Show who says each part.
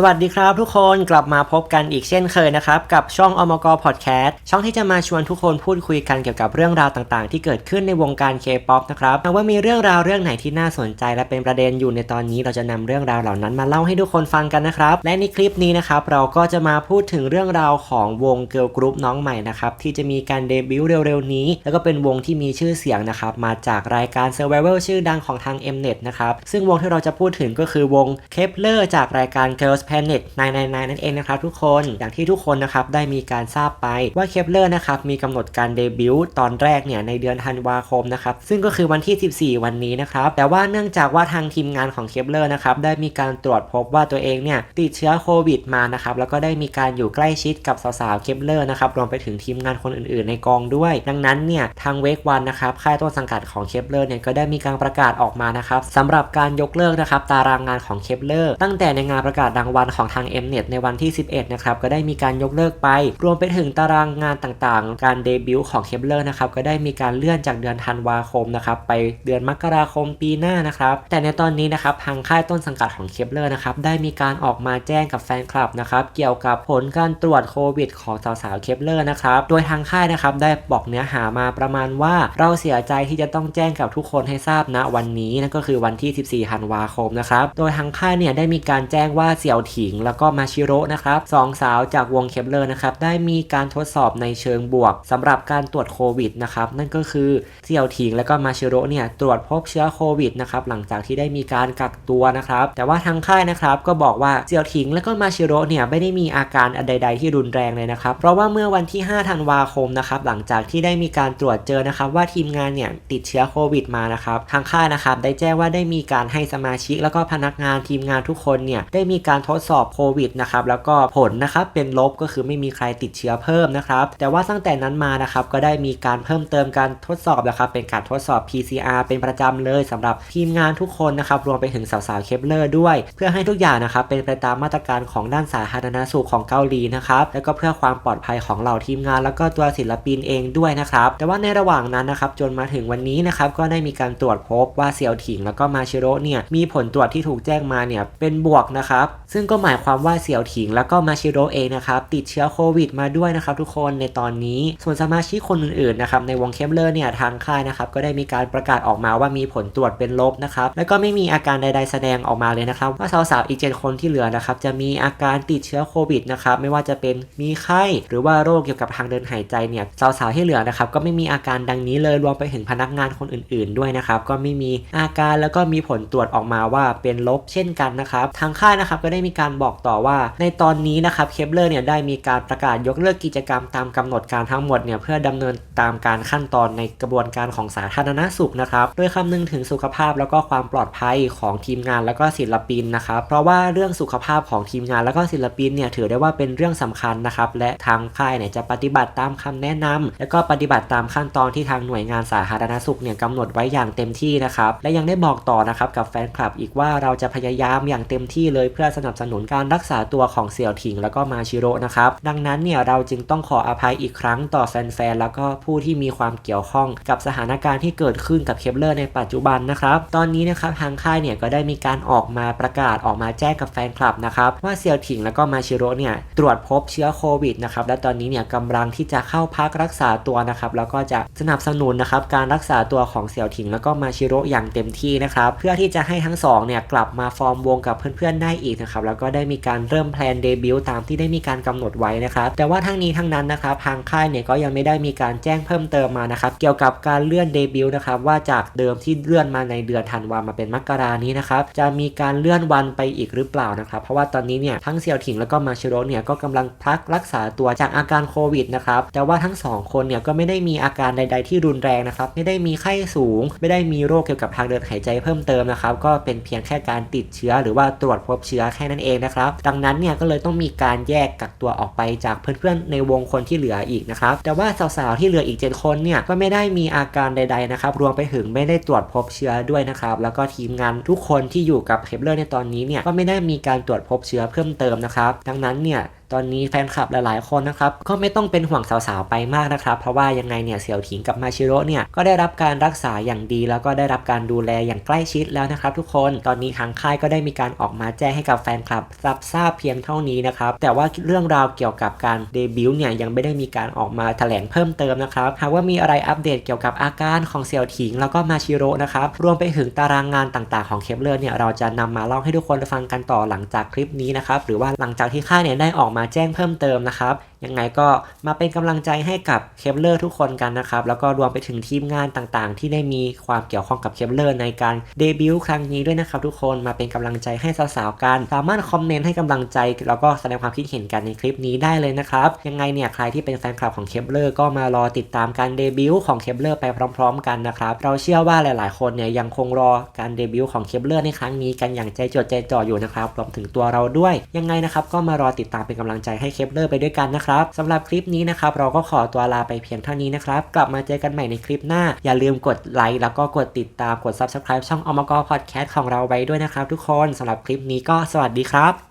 Speaker 1: สวัสดีครับทุกคนกลับมาพบกันอีกเช่นเคยนะครับ กับช่องอมกพอดแคสต์ช่องที่จะมาชวนทุกคนพูดคุยกันเกี่ยวกับเรื่องราวต่างๆ ที่เกิดขึ้นในวงการ K-POP นะครับหากว่ามีเรื่องราวเรื่องไหนที่น่าสนใจ และเป็นประเด็นอยู่ในตอนนี้เราจะนำเรื่องราวเหล่านั้นมาเล่าให้ทุกคนฟังกันนะครับ และในคลิปนี้นะครับเราก็จะมาพูดถึงเรื่องราวของวงเกิร์ลกรุ๊ปน้องใหม่นะครับที่จะมีการเดบิวต์เร็วๆนี้ แล้วก็เป็นวงที่มีชื่อเสียงนะครับมาจากรายการ Survival ชื่อดังของทาง Mnet นะครับซึ่งวงที่เราจะพูดถึงก็คือวง Kepler จากรายการ Girls Planet 999 นั่นเองนะครับทุกคน อย่างที่ทุกคนนะครับได้มีการทราบไปว่า Kepler นะครับมีกำหนดการเดบิวต์ตอนแรกเนี่ยในเดือนธันวาคมนะครับซึ่งก็คือวันที่ 14 วันนี้นะครับแต่ว่าเนื่องจากว่าทางทีมงานของ Kepler นะครับได้มีการตรวจพบว่าตัวเองเนี่ยติดเชื้อโควิดมานะครับแล้วก็ได้มีการอยู่ใกล้ชิดกับสาวๆ Kepler นะครับรวมไปถึงทีมงานคนอื่นๆ ในกองด้วย ดังนั้นเนี่ยทางเวกวันนะครับค่ายต้นสังกัดของ Kepler เนี่ยก็ได้มีการประกาศออกมานะครับสำหรับการยกเลิกนะครับตารางงานของ Kepler ตั้งแต่ในงานประกาศรางวัลของทาง Mnet ในวันที่ 11 นะครับ ก็ได้มีการยกเลิกไป รวมไปถึงตารางงานต่างๆ การเดบิวต์ของเคปเลอร์นะครับ ก็ได้มีการเลื่อนจากเดือนธันวาคมนะครับ ไปเดือนมกราคมปีหน้านะครับ แต่ในตอนนี้นะครับ ทางค่ายต้นสังกัดของเคปเลอร์นะครับ ได้มีการออกมาแจ้งกับแฟนคลับนะครับ เกี่ยวกับผลการตรวจโควิดของสาวๆเคปเลอร์นะครับ โดยทางค่ายนะครับ ได้บอกเนื้อหามาประมาณว่า เราเสียใจที่จะต้องแจ้งกับทุกคนให้ทราบณวันนี้นั่นก็คือวันที่ 14ธันวาคมนะครับ โดยทางค่ายเนี่ยได้มีการแจ้งว่าเสี่ยวถิง แล้วก็มาชิโร่นะครับสองสาวจากวงเคปเลอร์นะครับได้มีการทดสอบในเชิงบวกสำหรับการตรวจโควิดนะครับนั่นก็คือเสี่ยวถิงและก็มาชิโร่เนี่ยตรวจพบเชื้อโควิดนะครับหลังจากที่ได้มีการกักตัวนะครับแต่ว่าทางค่ายนะครับก็บอกว่าเสี่ยวถิง และก็มาชิโร่เนี่ยไม่ได้มีอาการใด ๆ ที่รุนแรงเลยนะครับเพราะว่าเมื่อวันที่ 5 ธันวาคมนะครับหลังจากที่ได้มีการตรวจเจอนะครับว่าทีมงานเนี่ยติดเชื้อโควิดมานะครับทางค่ายนะครับได้แจ้งว่าได้มีการให้สมาชิก แล้วก็พนักงานทีมงานทุกคนเนี่ยได้มีการททดสอบโควิดนะครับแล้วก็ผลนะครับเป็นลบก็คือไม่มีใครติดเชื้อเพิ่มนะครับแต่ว่าตั้งแต่นั้นมานะครับก็ได้มีการเพิ่มเติมการทดสอบนะครับเป็นการทดสอบ PCR เป็นประจำเลยสำหรับทีมงานทุกคนนะครับรวมไปถึงสาวๆเคปเลอร์ด้วย เพื่อให้ทุกอย่างนะครับเป็นไปตามมาตรการของด้านสาธารณสุขของเกาหลีนะครับแล้วก็เพื่อความปลอดภัยของเหล่าทีมงาน แล้วก็ตัวศิลปินเองด้วยนะครับแต่ว่าในระหว่างนั้นนะครับจนมาถึงวันนี้นะครับก็ได้มีการตรวจพบว่าเซียวถิงแล้วก็มาชิโร่เนี่ยมีผลตรวจที่ถูกแจ้งมาเนี่ยเป็นบวกนะครับซึ่ึ่งก็หมายความว่าเซียวถิงแล้วก็มาชิโร่เองนะครับติดเชื้อโควิดมาด้วยนะครับทุกคนในตอนนี้ส่วนสมาชิกคนอื่นๆนะครับในวงเคมเลอร์เนี่ยทางค่ายนะครับก็ได้มีการประกาศออกมาว่ามีผลตรวจเป็นลบนะครับแล้วก็ไม่มีอาการใด ๆ แสดงออกมาเลยนะครับว่าสาวๆอีกเจ็ดคนที่เหลือนะครับจะมีอาการติดเชื้อโควิดนะครับไม่ว่าจะเป็นมีไข้หรือว่าโรคเกี่ยวกับทางเดินหายใจเนี่ยสาวๆที่เหลือนะครับก็ไม่มีอาการดังนี้เลยรวมไปถึงพนักงานคนอื่น ๆด้วยนะครับก็ไม่มีอาการแล้วก็มีผลตรวจออกมาว่าเป็นลบเช่นกันนะครับทางค่ายนะครับก็ได้มีการบอกต่อว่าในตอนนี้นะครับเคปเลอร์เนี่ยได้มีการประกาศยกเลิกกิจกรรมตามกำหนดการทั้งหมดเนี่ยเพื่อดำเนินตามการขั้นตอนในกระบวนการของสาธารณสุขนะครับโดยคำนึงถึงสุขภาพแล้วก็ความปลอดภัยของทีมงานแล้วก็ศิลปินนะครับเพราะว่าเรื่องสุขภาพของทีมงานแล้วก็ศิลปินเนี่ยถือได้ว่าเป็นเรื่องสำคัญนะครับและทางค่ายเนี่ยจะปฏิบัติตามคำแนะนำแล้วก็ปฏิบัติตามขั้นตอนที่ทางหน่วยงานสาธารณสุขเนี่ยกำหนดไว้อย่างเต็มที่นะครับและยังได้บอกต่อนะครับกับแฟนคลับอีกว่าเราจะพยายามอย่างเต็มที่เลยเพื่อสนับสนุนการรักษาตัวของเสี่ยวถิงแล้วก็มาชิโร่นะครับดังนั้นเนี่ยเราจึงต้องขออภัยอีกครั้งต่อแฟนๆแล้วก็ผู้ที่มีความเกี่ยวข้องกับสถานการณ์ที่เกิดขึ้นกับเคปเลอร์ในปัจจุบันนะครับตอนนี้นะครับทางค่ายเนี่ยก็ได้มีการออกมาประกาศออกมาแจ้งกับแฟนคลับนะครับว่าเซียวถิงแล้วก็มาชิโร่เนี่ยตรวจพบเชื้อโควิดนะครับและตอนนี้เนี่ยกำลังที่จะเข้าพักรักษาตัวนะครับแล้วก็จะสนับสนุนนะครับการรักษาตัวของเซียวถิงแล้วก็มาชิโร่อย่างเต็มที่นะครับเพื่อที่จะให้ทั้งสองเนี่ยกลับมาฟอร์มวงกับเพื่อนๆได้อีกนะครับแล้วก็ได้มีการเริ่มแพลนเดบิวต์ตามที่ได้มีการกำหนดไว้นะครับแต่ว่าทั้งนี้ทั้งนั้นนะครับทางค่ายเนี่ยก็ยังไม่ได้มีการแจ้งเพิ่มเติมมานะครับเกี่ยวกับการเลื่อนเดบิวต์นะครับว่าจากเดิมที่เลื่อนมาในเดือนธันวามาเป็นมกรานี้นะครับจะมีการเลื่อนวันไปอีกหรือเปล่านะครับเพราะว่าตอนนี้เนี่ยทั้งเซียวถิงแล้วก็มาชิโร่เนี่ยก็กำลังพักรักษาตัวจากอาการโควิดนะครับแต่ว่าทั้งสองคนเนี่ยก็ไม่ได้มีอาการใด ๆ ที่รุนแรงนะครับไม่ได้มีไข้สูง ไม่ได้มีโรคเกี่ยวกับทางเดินหายใจเพิ่มเติมนะครับก็เป็นเพียงแค่การติดเชื้อหรือว่าตรวจพบเชื้อแค่นั้นเองนะครับ ดังนั้นเนี่ยก็เลยต้องมีการแยกกักตัวออกไปจากเพื่อนๆในวงคนที่เหลืออีกนะครับ แต่ว่าสาวๆที่เหลืออีก 7 คนเนี่ยก็ไม่ได้มีอาการใด ๆนะครับ รวมไปถึงไม่ได้ตรวจพบเชื้อด้วยนะครับ แล้วก็ทีมงานทุกคนที่อยู่กับเคปเลอร์ในตอนนี้เนี่ยก็ไม่ได้มีการตรวจพบเชื้อเพิ่มเติมนะครับ ดังนั้นเนี่ย ตอนนี้แฟนคลับหลายๆคนนะครับก็ไม่ต้องเป็นห่วงสาวๆไปมากนะครับ เพราะว่ายังไงเนี่ยเสี่ยวถิงกับมาชิโร่เนี่ยก็ได้รับการรักษาอย่างดี แล้วก็ได้รับการดูแลอย่างใกล้ชิดแล้วนะครับ ทุกคนตอนนี้ทางค่ายก็ได้มีการออกมาแจ้งให้กับแฟนคลับรับทราบเพียงเท่านี้นะครับแต่ว่าเรื่องราวเกี่ยวกับการเดบิวต์เนี่ยยังไม่ได้มีการออกมาแถลงเพิ่มเติมนะครับหากว่ามีอะไรอัปเดตเกี่ยวกับอาการของเสี่ยวถิง แล้วก็มาชิโร่นะครับรวมไปถึงตารางงานต่างๆของเคปเลอร์เนี่ยเราจะนำมาเล่าให้ทุกคนฟังกันต่อหลังจากคลิปนี้นะครับหรือว่าหลังจากที่ค่ายเนี่ยได้ออกมาาแจ้งเพิ่มเติมนะครับยังไงก็มาเป็นกำลังใจให้กับเคปเลอร์ทุกคนกันนะครับ แล้วก็รวมไปถึงทีมงานต่างๆ ที่ได้มีความเกี่ยวข้องกับเคปเลอร์ในการเดบิวต์ครั้งนี้ด้วยนะครับทุกคนมาเป็นกำลังใจให้สาวๆกัน สามารถคอมเมนต์ให้กำลังใจ แล้วก็แสดงความคิดเห็นกันในคลิปนี้ได้เลยนะครับยังไงเนี่ยใครที่เป็นแฟนคลับของเคปเลอร์ก็มารอติดตามการเดบิวต์ของเคปเลอร์ไปพร้อม ๆ กันนะครับเราเชื่อว่าหลายๆ คนเนี่ยยังคงรอการเดบิวต์ของเคปเลอร์ในครั้งนี้กันอย่างใจจดใจจ่ออยู่นะครับรวมถึงตัวเราด้วย ยังไงนะครับก็มารอติดตามเป็นกำลังใจให้เคปเลอร์ไปด้วยกันนะครับสำหรับคลิปนี้นะครับเราก็ขอตัวลาไปเพียงเท่านี้นะครับ กลับมาเจอกันใหม่ในคลิปหน้า อย่าลืมกดไลค์แล้วก็กดติดตามกด subscribe ช่องอมกอพอดแคสต์ของเราไว้ด้วยนะครับทุกคนสำหรับคลิปนี้ก็สวัสดีครับ